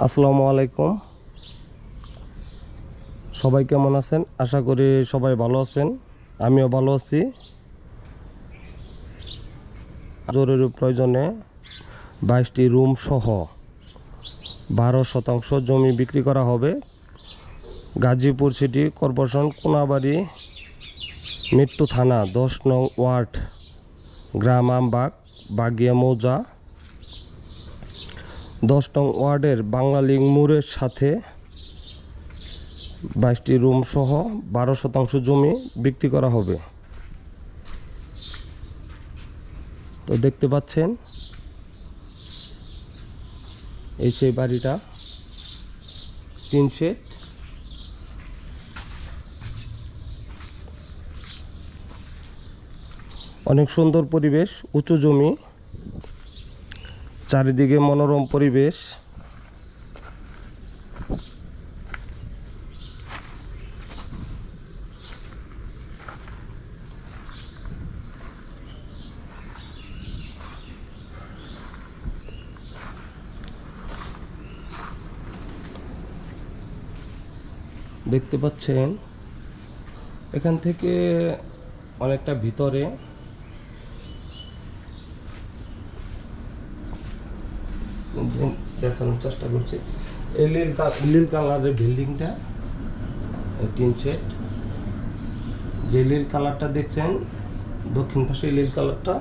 আসসালামু আলাইকুম। সবাই কেমন আছেন? আশা করি সবাই ভালো আছেন। আমিও ভালো আছি। জরুরি প্রয়োজনে বাইশটি রুম সহ বারো শতাংশ জমি বিক্রি করা হবে। গাজীপুর সিটি কর্পোরেশন কোনাবাড়ি মৃত্যু থানা দশ নং ওয়ার্ড, গ্রাম আমবাগ, বাগিয়া মৌজা। দশ নং ওয়ার্ডের বাঙালি মোড়ের সাথে বাইশটি রুম সহ বারো শতাংশ জমি বিক্রি করা হবে। তো দেখতে পাচ্ছেন, এই সেই বাড়িটা, তিন সেট। অনেক সুন্দর পরিবেশ, উঁচু জমি। চারিদিকে মনোরম পরিবেশ। দেখতে পাচ্ছেন এখান থেকে অনেকটা ভিতরে দেখানোর চেষ্টা করছি। এই নীল নীল কালারের বিল্ডিংটা টিন সেট যে নীল কালারটা দেখছেন, দক্ষিণ পাশে নীল কালারটা।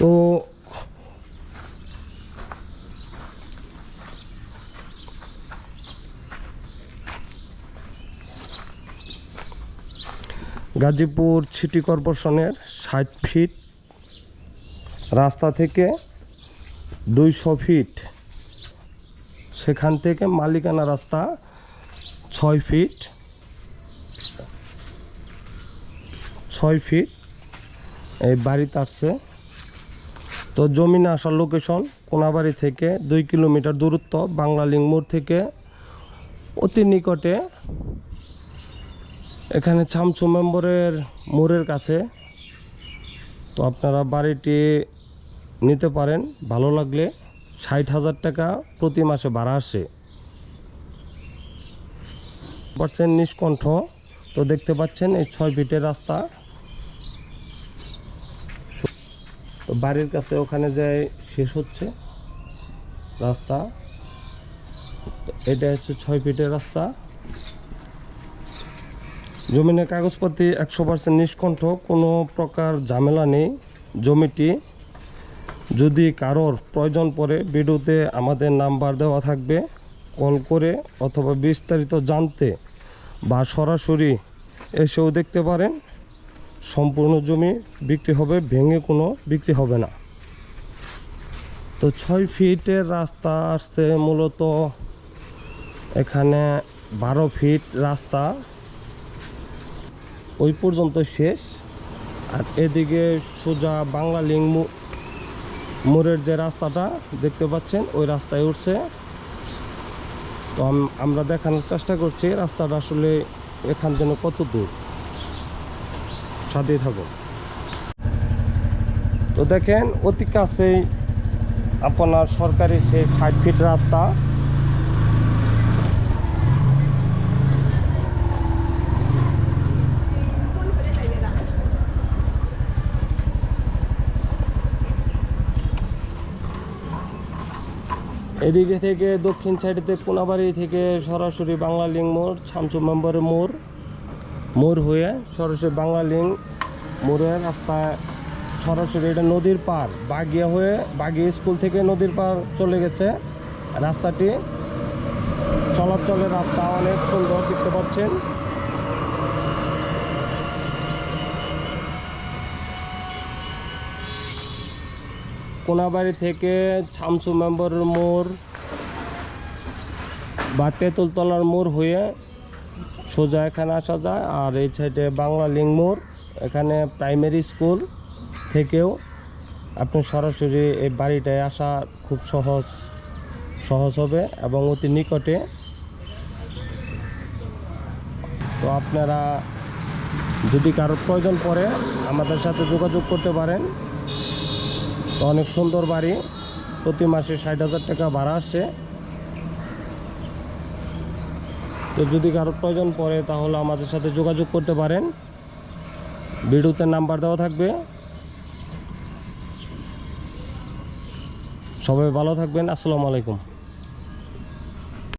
তো গাজীপুর সিটি কর্পোরেশনের ষাট ফিট রাস্তা থেকে দুইশো ফিট। সেখান থেকে মালিকানা রাস্তা ছয় ফিট। ছয় ফিট। এই বাড়িতে আসছে। তো জমি জমিনে আসার লোকেশন কোনাবাড়ি থেকে দুই কিলোমিটার দূরত্ব বাংলালিং মোড় থেকে অতি নিকটে এখানে ছামছু মেম্বরের মোড়ের কাছে। তো আপনারা বাড়িটি নিতে পারেন, ভালো লাগলে। ষাট হাজার টাকা প্রতি মাসে ভাড়া আসে। পাচ্ছেন নিষ্কণ্ঠ। তো দেখতে পাচ্ছেন এই ছয় ফিটের রাস্তা। তো বাড়ির কাছে ওখানে যায় শেষ হচ্ছে রাস্তা। এটা হচ্ছে ছয় ফিটের রাস্তা। জমিনের কাগজপাতি একশো পার্সেন্ট নিষ্কণ্ঠ, কোনো প্রকার ঝামেলা নেই। জমিটি যদি কারোর প্রয়োজন পড়ে ভিডিওতে আমাদের নাম্বার দেওয়া থাকবে। কল করে অথবা বিস্তারিত জানতে বা সরাসরি এসেও দেখতে পারেন। সম্পূর্ণ জমি বিক্রি হবে, ভেঙে কোনো বিক্রি হবে না। তো ছয় ফিটের রাস্তা আসছে মূলত। এখানে বারো ফিট রাস্তা। ওই পর্যন্ত শেষ। আর এদিকে সোজা বাংলা মোড়ের যে রাস্তাটা দেখতে পাচ্ছেন, ওই রাস্তায় উঠছে। তো আমরা দেখানোর চেষ্টা করছি রাস্তাটা আসলে এখান যেন কত দূর। সাথেই থাকো তো দেখেন, অতি কাছেই আপনার সরকারি সেই ষাট ফিট রাস্তা। এদিকে থেকে দক্ষিণ সাইডেতে কোনাবাড়ি থেকে সরাসরি বাংলা বাংলালিং মোড় ছামচু মেম্বরের মোড় মোড় হয়ে সরাসরি বাংলা বাংলালিং মোড়ের রাস্তায় সরাসরি এটা নদীর পার বাগিয়া হয়ে বাগিয়া স্কুল থেকে নদীর পার চলে গেছে। রাস্তাটি চলাচলের রাস্তা অনেক সুন্দর দেখতে পাচ্ছেন। কোনাবাড়ি থেকে ছামসু মেম্বরের মোড় বা তেঁতুলতলার মোড় হয়ে সোজা এখানে আসা যায়, আর এই সাইডে বাংলা লিং মোড়, এখানে প্রাইমারি স্কুল থেকেও আপনি সরাসরি এই বাড়িটায় আসা খুব সহজ সহজ হবে এবং অতি নিকটে। তো আপনারা যদি কারোর প্রয়োজন পড়ে আমাদের সাথে যোগাযোগ করতে পারেন। তো অনেক সুন্দর বাড়ি। প্রতি মাসে ষাট হাজার টাকা ভাড়া আসছে তো যদি কারও প্রয়োজন পড়ে তাহলে আমাদের সাথে যোগাযোগ করতে পারেন। ভিডিওতে নাম্বার দেওয়া থাকবে। সবাই ভালো থাকবেন। আসসালামু আলাইকুম।